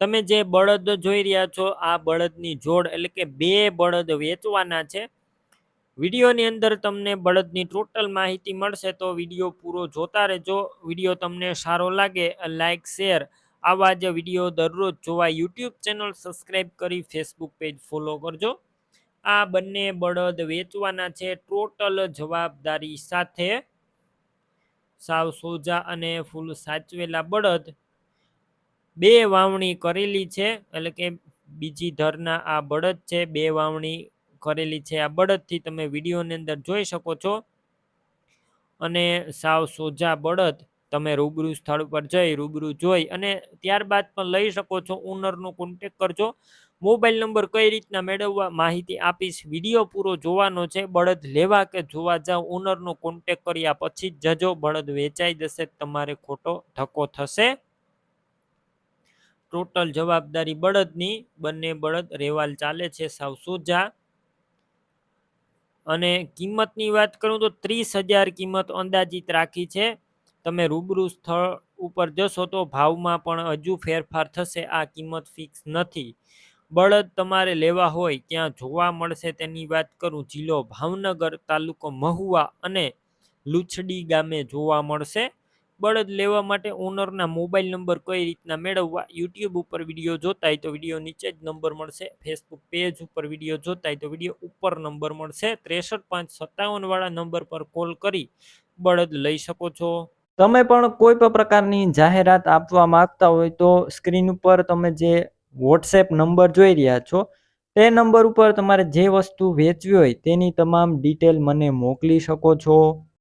તમે જે બળદ જોઈ રહ્યા છો, આ બળદની જોડ એટલે કે બે બળદ વેચવાના છે. વિડીયોની અંદર તમને બળદની ટોટલ માહિતી મળશે, તો વીડિયો પૂરો જોતા રહેજો. વીડિયો તમને સારો લાગે લાઇક શેર આવા જ વીડિયો દરરોજ જોવા યુટ્યુબ ચેનલ સબસ્ક્રાઈબ કરી ફેસબુક પેજ ફોલો કરજો. આ બંને બળદ વેચવાના છે ટોટલ જવાબદારી સાથે. સાવ સોજા અને ફૂલ સાચવેલા બળદ બે વાવણી કરેલી છે, એટલે કે બીજી ધરના આ બળદ છે, બે વાવણી કરેલી છે આ બળદથી તમે વિડીયોની અંદર જોઈ શકો છો. અને સાવ સોજા બળદ, તમે રૂબરૂ સ્થળ પર જઈ રૂબરૂ જોઈ અને ત્યારબાદ પણ લઈ શકો છો ઓનરનો કોન્ટેક કરજો. મોબાઈલ નંબર કઈ રીતના મેળવવા માહિતી આપીશ, વીડિયો પૂરો જોવાનો છે, બળદ લેવા કે જોવા જાવ ઓનરનો કોન્ટેક કર્યા પછી જ જજો, બળદ વેચાઈ જશે, તમારે ખોટો ધક્કો થશે. ટોટલ જવાબદારી બળદની, બંને બળદ રેવાલ ચાલે છે સાવ સોજા. અને કિંમતની વાત કરું તો ત્રીસ હજાર કિંમત અંદાજિત રાખી છે. તમે રૂબરૂ સ્થળ ઉપર જશો તો ભાવમાં પણ હજુ ફેરફાર થશે, આ કિંમત ફિક્સ નથી. બળદ તમારે લેવા હોય ત્યાં જોવા મળશે તેની વાત કરું, જિલ્લો ભાવનગર તાલુકો મહુવા અને લુછડી ગામે જોવા મળશે. બળદ લેવા માટે ઓનરના મોબાઈલ નંબર કઈ રીતના મેળવવા યુટ્યુબ ઉપર વીડિયો જોતા હોય તો વીડિયો નીચે જ નંબર મળશે ફેસબુક પેજ ઉપર વીડિયો જોતા હોય તો વીડિયો ઉપર નંબર મળશે, ત્રેસઠ પાંચ સત્તાવનવાળા નંબર પર કોલ કરી બળદ લઈ શકો છો. તમે પણ કોઈ પણ પ્રકારની જાહેરાત આપવા માંગતા હોય તો સ્ક્રીન ઉપર તમે જે વોટ્સએપ નંબર જોઈ રહ્યા છો, તે નંબર ઉપર તમારે જે વસ્તુ વેચવી હોય તેની તમામ ડિટેલ મને મોકલી શકો છો.